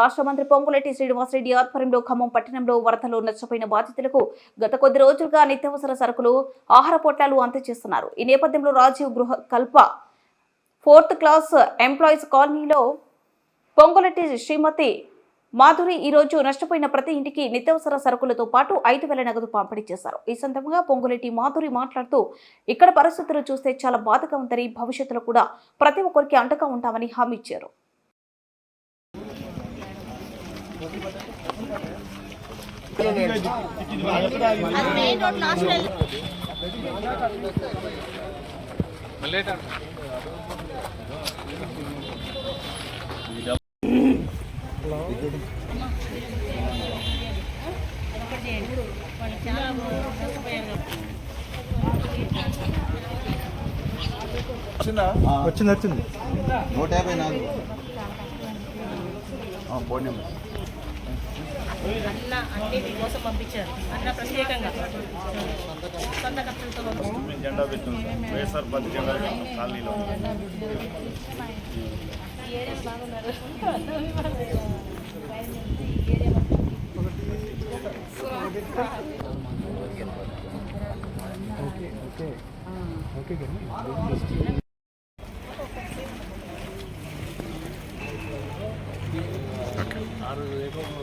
రాష్ట్ర మంత్రి పొంగులెట్టి శ్రీనివాసరెడ్డి ఆధ్వర్యంలో ఖమ్మం పట్టణంలో వరదలు నష్టపోయిన బాధితులకు గత కొద్ది రోజులుగా నిత్యావసర సరుకులు ఆహార పొట్లాలు అందజేస్తున్నారు. ఈ నేపథ్యంలో రాజీవ్ గృహ కల్ప ఫోర్త్ క్లాస్ ఎంప్లాయీస్ కాలనీలో పొంగులెట్టి శ్రీమతి మాధురి ఈరోజు నష్టపోయిన ప్రతి ఇంటికి నిత్యావసర సరుకులతో పాటు ఐదు వేల నగదు పంపిణీ చేశారు. ఈ సందర్భంగా పొంగులెట్టి మాధురి మాట్లాడుతూ ఇక్కడ పరిస్థితులు చూస్తే చాలా బాధగా ఉందని భవిష్యత్తులో కూడా ప్రతి ఒక్కరికి అండగా ఉంటామని హామీ ఇచ్చారు. వచ్చింది? వచ్చింది నూట యాభై నాలుగు. Phone number. అన్న అన్ని మీకోసం పంపించారు. అన్న ప్రత్యేకంగా. సొంత ఖర్చులతో పంపించారు. జెండా పెట్టింది వైఎస్ఆర్ పార్టీ జెండా పెట్టింది కాలనీలో. ఓకే. Okay okay. 나를 왜 그런 거